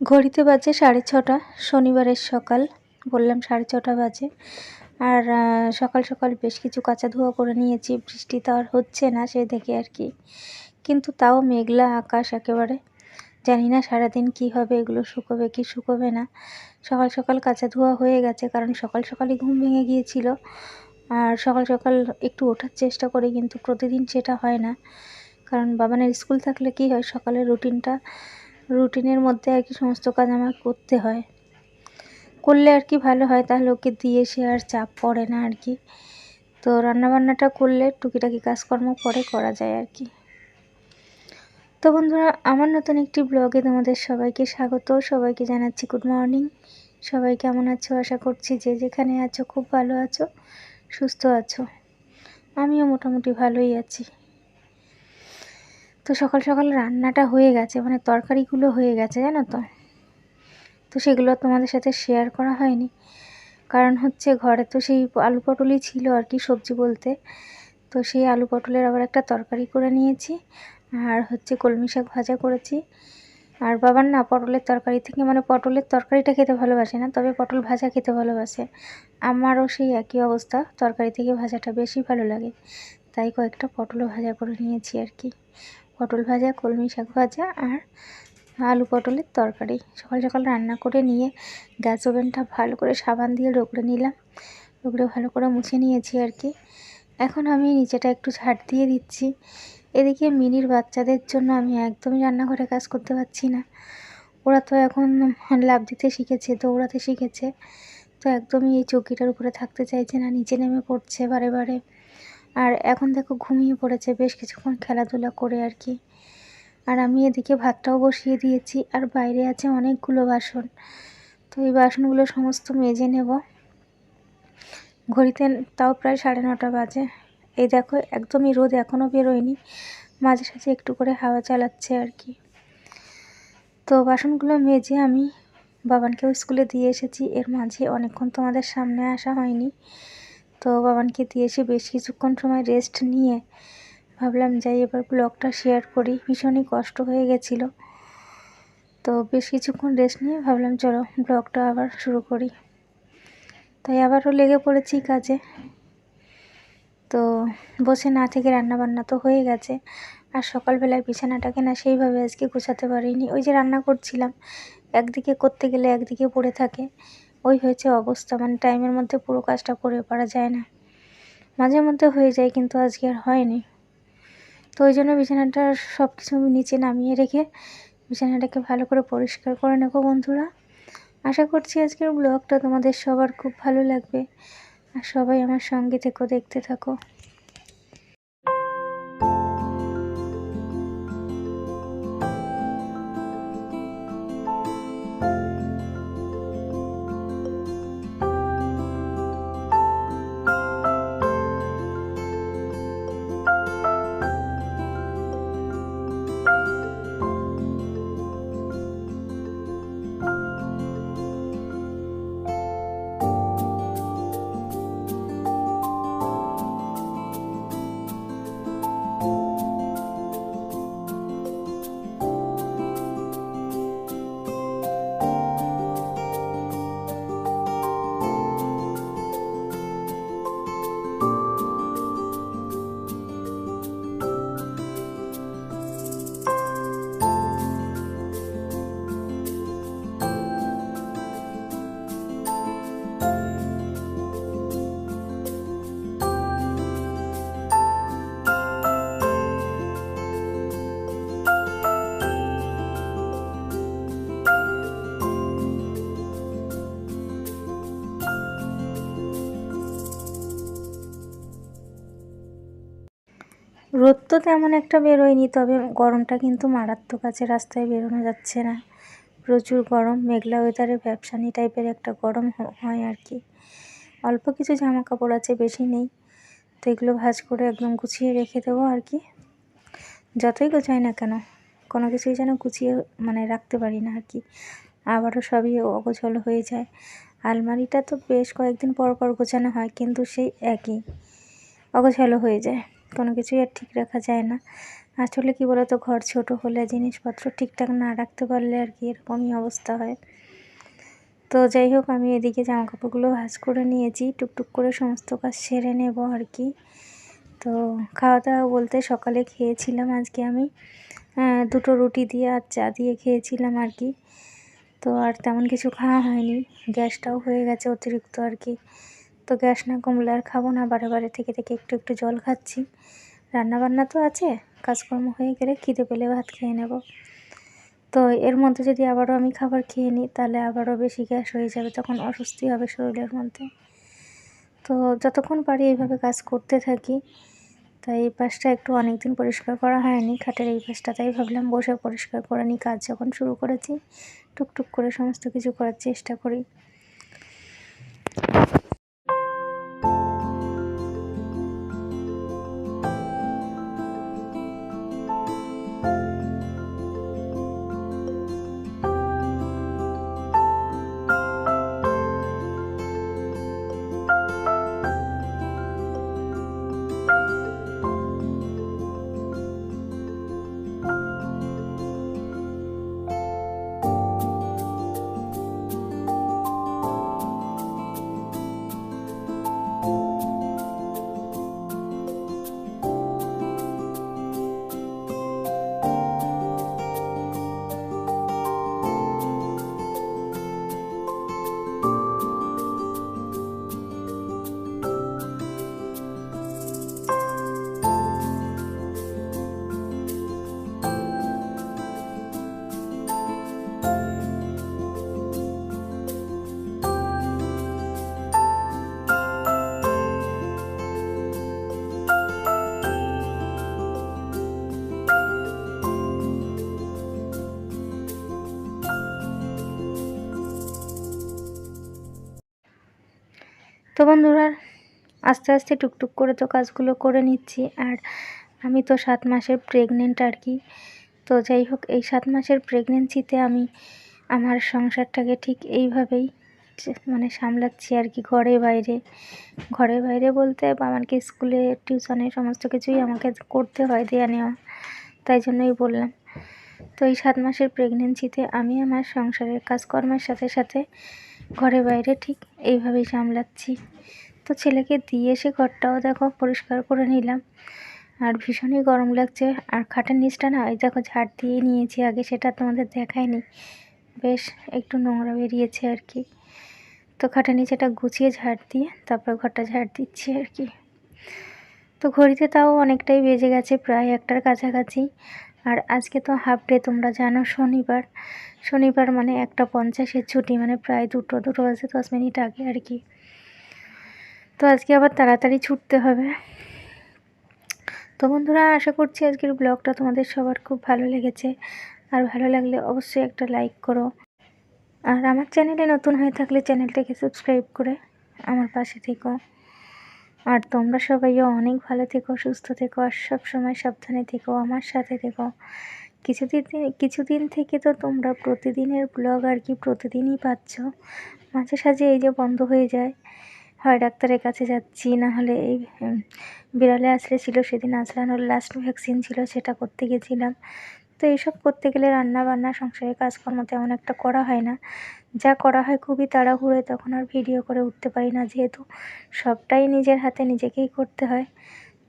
ঘড়িতে বাজে সাড়ে ছটা। শনিবারের সকাল, বললাম সাড়ে ছটা বাজে। আর সকাল সকাল বেশ কিছু কাঁচা ধোয়া করে নিয়েছি। বৃষ্টি তো আর হচ্ছে না, সে দেখে আর কি। কিন্তু তাও মেঘলা আকাশ একেবারে। জানি না সারাদিন কি হবে, এগুলো শুকোবে কি শুকোবে না। সকাল সকাল কাঁচা ধোয়া হয়ে গেছে, কারণ সকাল সকালই ঘুম ভেঙে গিয়েছিল। আর সকাল সকাল একটু ওঠার চেষ্টা করি, কিন্তু প্রতিদিন সেটা হয় না। কারণ বাবানের স্কুল থাকলে কি হয়, সকালের রুটিনটা রুটিনের মধ্যে আর কি সমস্ত কাজ আমার করতে হয়। করলে আর কি ভালো হয়, তাহলে ওকে দিয়ে সে আর চাপ পড়ে না আর কি। তো রান্নাবান্নাটা করলে টুকিটাকি কাজকর্ম পরে করা যায় আর কি। তো বন্ধুরা, আমার নতুন একটি ব্লগে তোমাদের সবাইকে স্বাগত। সবাইকে জানাচ্ছি গুড মর্নিং সবাই কেমন আছো? আশা করছি যে যেখানে আছো খুব ভালো আছো, সুস্থ আছো। আমিও মোটামুটি ভালোই আছি। তো সকাল সকাল রান্নাটা হয়ে গেছে মানে তরকারিগুলো হয়ে গেছে, জানো তো। তো সেগুলো তোমাদের সাথে শেয়ার করা হয়নি। কারণ হচ্ছে ঘরে তো সেই আলু পটলই ছিল আর কি সবজি বলতে। তো সেই আলু পটলের আবার একটা তরকারি করে নিয়েছি, আর হচ্ছে কলমি শাক ভাজা করেছি। আর বাবার না পটলের তরকারি থেকে মানে পটলের তরকারিটা খেতে ভালোবাসে না, তবে পটল ভাজা খেতে ভালোবাসে। আমারও সেই একই অবস্থা, তরকারি থেকে ভাজাটা বেশি ভালো লাগে। তাই কয়েকটা পটলও ভাজা করে নিয়েছি আর কি। পটল ভাজা, কলমি শাক ভাজা আর আলু পটলের তরকারি। সকাল সকাল রান্না করে নিয়ে গ্যাস ওভেনটা ভালো করে সাবান দিয়ে রগড়ে নিলাম। রগড়ে ভালো করে মুছে নিয়েছি আর কি। এখন আমি নিচেটা একটু ঝাড় দিয়ে দিচ্ছি। এদিকে মিনির বাচ্চাদের জন্য আমি একদমই রান্নাঘরে কাজ করতে পারছি না। ওরা তো এখন লাভ দিতে শিখেছে, দৌড়াতে শিখেছে। তো একদমই এই চৌকিটার উপরে থাকতে চাইছে না, নিচে নেমে পড়ছে বারে বারে। আর এখন দেখো ঘুমিয়ে পড়েছে, বেশ কিছুক্ষণ খেলাধুলা করে আর কি। আর আমি এদিকে ভাতটাও বসিয়ে দিয়েছি, আর বাইরে আছে অনেকগুলো বাসন। তো এই বাসনগুলো সমস্ত মেজে নেব। ঘড়িতে তাও প্রায় সাড়ে নটা বাজে। এই দেখো, একদমই রোদ এখনও বেরোয়নি। মাঝে সাঝে একটু করে হাওয়া চালাচ্ছে আর কি। তো বাসনগুলো মেজে আমি বাবানকেও স্কুলে দিয়ে এসেছি। এর মাঝে অনেকক্ষণ তোমাদের সামনে আসা হয়নি। তো বাবানকে দিয়ে এসে বেশ কিছুক্ষণ সময় রেস্ট নিয়ে ভাবলাম, যাই এবার ব্লগটা শেয়ার করি। ভীষণই কষ্ট হয়ে গেছিল। তো বেশ কিছুক্ষণ রেস্ট নিয়ে ভাবলাম, চলো ব্লগটা আবার শুরু করি। তাই আবারও লেগে পড়েছি কাজে। তো বসে না থেকে রান্না বান্না তো হয়ে গেছে। আর সকালবেলায় বিছানাটাকে না সেইভাবে আজকে গোছাতে পারিনি। ওই যে রান্না করছিলাম, একদিকে করতে গেলে একদিকে পড়ে থাকে। ওই হয়েছে অবস্থা মানে টাইমের মধ্যে পুরো কাজটা করে পারা যায় না। মাঝে মধ্যে হয়ে যায় কিন্তু আজকে আর হয়নি। তো ওই জন্য বিছানাটা সব কিছু নিচে নামিয়ে রেখে বিছানাটাকে ভালো করে পরিষ্কার করে নেব বন্ধুরা। আশা করছি আজকের ব্লগটা তোমাদের সবার খুব ভালো লাগবে। আর সবাই আমার সঙ্গে থেকো, দেখতে থাকো। রোদ তো তেমন একটা বেরোয়নি, তবে গরমটা কিন্তু মারাত্মক আছে, রাস্তায় বেরোনো যাচ্ছে না। প্রচুর গরম, মেঘলা ওয়েদারে ব্যবসানি টাইপের একটা গরম হয় আর কি। অল্প কিছু জামা কাপড় আছে, বেশি নেই। তো এগুলো ভাজ করে একদম গুছিয়ে রেখে দেবো আর কি। যতই গোছাই না কেন, কোনো কিছুই যেন গুছিয়ে মানে রাখতে পারি না আর কি। আবারও সবই অগোছল হয়ে যায়। আলমারিটা তো বেশ কয়েকদিন পর পর গোছানো হয়, কিন্তু সেই একই, অগোছালো হয়ে যায়। কোনো কিছুই আর ঠিক রাখা যায় না। আসলে কি বলতো, ঘর ছোট হলে জিনিসপত্র ঠিকঠাক না রাখতে পারলে আর কি এরকমই অবস্থা হয়। তো যাই হোক, আমি এদিকে জামা কাপড়গুলো ভাজ করে নিয়েছি, টুকটুক করে সমস্ত কাজ সেরে নেব আর কি। তো খাওয়া দাওয়া বলতে সকালে খেয়েছিলাম আজকে আমি। দুটো রুটি দিয়ে আর চা দিয়ে খেয়েছিলাম আর কি। তো আর তেমন কিছু খাওয়া হয়নি, গ্যাসটাও হয়ে গেছে অতিরিক্ত আর কি। তো গ্যাস না কমলে আর খাব না। বারে বারে থেকে থেকে একটু একটু জল খাচ্ছি। রান্নাবান্না তো আছে, কাজকর্ম হয়ে গেলে খিদে পেলে ভাত খেয়ে নেব। তো এর মধ্যে যদি আবারও আমি খাবার খেয়ে নিই, তাহলে আবারও বেশি গ্যাস হয়ে যাবে, তখন অস্বস্তি হবে শরীরের মধ্যে। তো যতক্ষণ পারি এইভাবে কাজ করতে থাকি, তাই এই পাশটা একটু অনেক দিন পরিষ্কার করা হয়নি, খাটের এই পাশটা, তাই ভাবলাম বসে পরিষ্কার করে নিই, কাজ যখন শুরু করেছি, টুকটুক করে সমস্ত কিছু করার চেষ্টা করি। তো বন্ধুরা, আস্তে আস্তে টুকটুক করে তো কাজগুলো করে নিচ্ছি। আর আমি তো সাত মাসের প্রেগনেন্ট আর কি। তো যাই হোক, এই সাত মাসের প্রেগনেন্সিতে আমি আমার সংসারটাকে ঠিক এইভাবেই মানে সামলাচ্ছি আর কি ঘরে বাইরে। ঘরে বাইরে বলতে আমাকে স্কুলে টিউশনে সমস্ত কিছুই আমাকে করতে হয় দেয়া নেওয়া, তাই জন্যই বললাম। তো এই সাত মাসের প্রেগনেন্সিতে আমি আমার সংসারের কাজকর্মের সাথে সাথে ঘরে বাইরে ঠিক এইভাবেই সামলাচ্ছি। তো ছেলেকে দিয়ে এসে ঘরটাও দেখো পরিষ্কার করে নিলাম। আর ভীষণই গরম লাগছে। আর খাটের নিচটা না ওই দেখো ঝাড় দিয়ে নিয়েছি, আগে সেটা তোমাদের দেখায়নি বেশ একটু নোংরা বেরিয়েছে আর কি। তো খাটের নিচেটা গুছিয়ে ঝাড় দিয়ে তারপর ঘরটা ঝাড় দিচ্ছি আর কি। তো ঘড়িতে তাও অনেকটাই বেজে গেছে, প্রায় একটার কাছাকাছি। আর আজকে তো হাফ ডে তোমরা জানো শনিবার। শনিবার মানে একটা পঞ্চাশের ছুটি মানে প্রায় দুটো দুটো বাজে দশ মিনিট আগে আর কি। তো আজকে আবার তাড়াতাড়ি ছুটতে হবে। তো বন্ধুরা, আশা করছি আজকের ব্লগটা তোমাদের সবার খুব ভালো লেগেছে। আর ভালো লাগলে অবশ্যই একটা লাইক করো। আর আমার চ্যানেলে নতুন হয়ে থাকলে চ্যানেলটাকে সাবস্ক্রাইব করে আমার পাশে থেকো। আর তোমরা সবাইও অনেক ভালো থেকো, সুস্থ থেকো আর সব সময় সাবধানে থেকো, আমার সাথে থেকো। কিছুদিন কিছুদিন থেকে তো তোমরা প্রতিদিনের ব্লগ আর কি প্রতিদিনই পাচ্ছ। মাঝে সাঝে এই যে বন্ধ হয়ে যায়, হয় ডাক্তারের কাছে যাচ্ছি, না হলে এই বিড়ালে আসলে ছিল, সেদিন আসলানোর লাস্ট ভ্যাকসিন ছিল, সেটা করতে গেছিলাম। তো এইসব করতে গেলে রান্না বান্না সংসারের কাজকর্ম তেমন একটা করা হয় না। যা করা হয় খুবই তাড়াহুড়োয় তখন আর ভিডিও করে উঠতে পারি না, যেহেতু সবটাই নিজের হাতে নিজেকেই করতে হয়,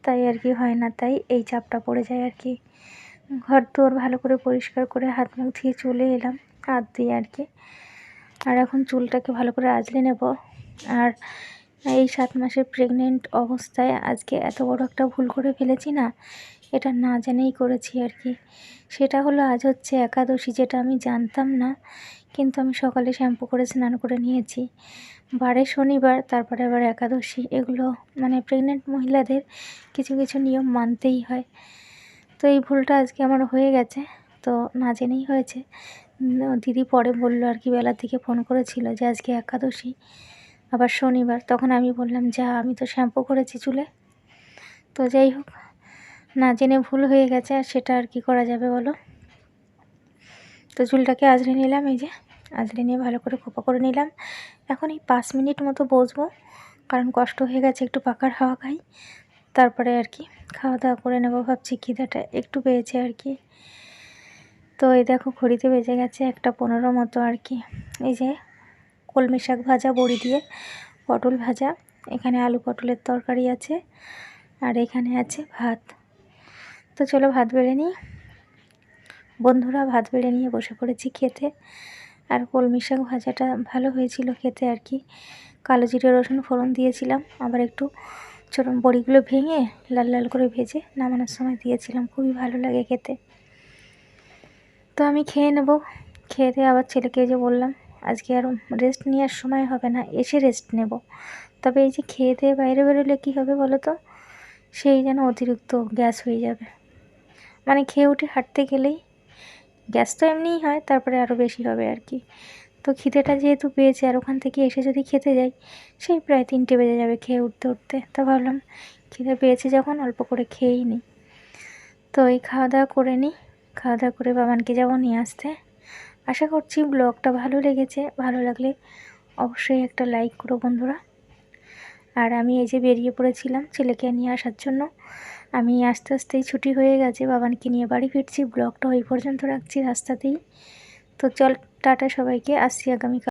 তাই আর কি হয় না, তাই এই চাপটা পড়ে যায় আর কি। ঘর তোর ভালো করে পরিষ্কার করে হাত মুখ ধুয়ে চলে এলাম, হাত দিয়ে আর কি। আর এখন চুলটাকে ভালো করে আজলে নেব। আর এই সাত মাসের প্রেগনেন্ট অবস্থায় আজকে এত বড় একটা ভুল করে ফেলেছি না এটা না জেনেই করেছি আর কি। সেটা হলো আজ হচ্ছে একাদশী, যেটা আমি জানতাম না, কিন্তু আমি সকালে শ্যাম্পু করে স্নান করে নিয়েছি। বারে শনিবার, তারপরে আবার একাদশী, এগুলো মানে প্রেগনেন্ট মহিলাদের কিছু কিছু নিয়ম মানতেই হয়। তো এই ভুলটা আজকে আমার হয়ে গেছে, তো না জেনেই হয়েছে। দিদি পরে বলল আর কি, বেলার দিকে ফোন করেছিল যে আজকে একাদশী, আবার শনিবার। তখন আমি বললাম, যা, আমি তো শ্যাম্পু করেছি চুলে। তো যাই হোক না জেনে ভুল হয়ে গেছে, আর সেটা আর কি করা যাবে বলো? তো চুলটাকে আজরে নিলাম, এই যে আজরে নিয়ে ভালো করে খোপা করে নিলাম। এখন এই পাঁচ মিনিট মতো বসবো, কারণ কষ্ট হয়ে গেছে একটু পাকার হাওয়া খাই। তারপরে আর কি খাওয়া দাওয়া করে নেব, ভাবছি খিদাটা একটু পেয়েছে আর কি। তো এই দেখো ঘড়িতে বেজে গেছে একটা পনেরো মতো আর কি। এই যে কলমি শাক ভাজা, বড়ি দিয়ে পটল ভাজা, এখানে আলু পটলের তরকারি আছে, আর এখানে আছে ভাত। তো চলো ভাত বেড়ে নিই। বন্ধুরা, ভাত বেড়ে নিয়ে বসে পড়েছি খেতে। আর কলমি শাক ভাজাটা ভালো হয়েছিল খেতে আর কি। কালো জিরে রসুন ফোড়ন দিয়েছিলাম। আবার একটু ছোটো বড়িগুলো ভেঙে লাল লাল করে ভেজে নামানোর সময় দিয়েছিলাম। খুবই ভালো লাগে খেতে। তো আমি খেয়ে নেব। খেয়ে দিয়ে আবার ছেলেকে যে বললাম, আজকে আর রেস্ট নেওয়ার সময় হবে না, এসে রেস্ট নেব। তবে এই যে খেয়ে দিয়ে বাইরে বেরোলে কী হবে বলো তো? সেই যেন অতিরিক্ত গ্যাস হয়ে যাবে। মানে খেয়ে উঠে হাঁটতে গেলেই গ্যাস তো এমনিই হয়, তারপরে আরও বেশি হবে আর কি। তো খিদেটা যেহেতু পেয়েছে আর ওখান থেকে এসে যদি খেতে যাই, সেই প্রায় তিনটে বেজে যাবে খেয়ে উঠতে উঠতে। তো ভাবলাম খিদে পেয়েছে যখন, অল্প করে খেয়েই নিই তো এই খাওয়া দাওয়া করে নিই খাওয়া দাওয়া করে বাবানকে যাব নিয়ে আসতে। আশা করছি ব্লগটা ভালো লেগেছে, ভালো লাগলে অবশ্যই একটা লাইক করো বন্ধুরা। আর আমি এই যে বেরিয়ে পড়েছিলাম ছেলেকে নিয়ে আসার জন্য আমি আস্তে আস্তেই ছুটি হয়ে গেছে, বাবানকে নিয়ে বাড়ি ফিরছি, ব্লগটা ওই পর্যন্ত রাখছি রাস্তাতেই। তো চল, টাটা সবাইকে, আসছি আগামীকাল।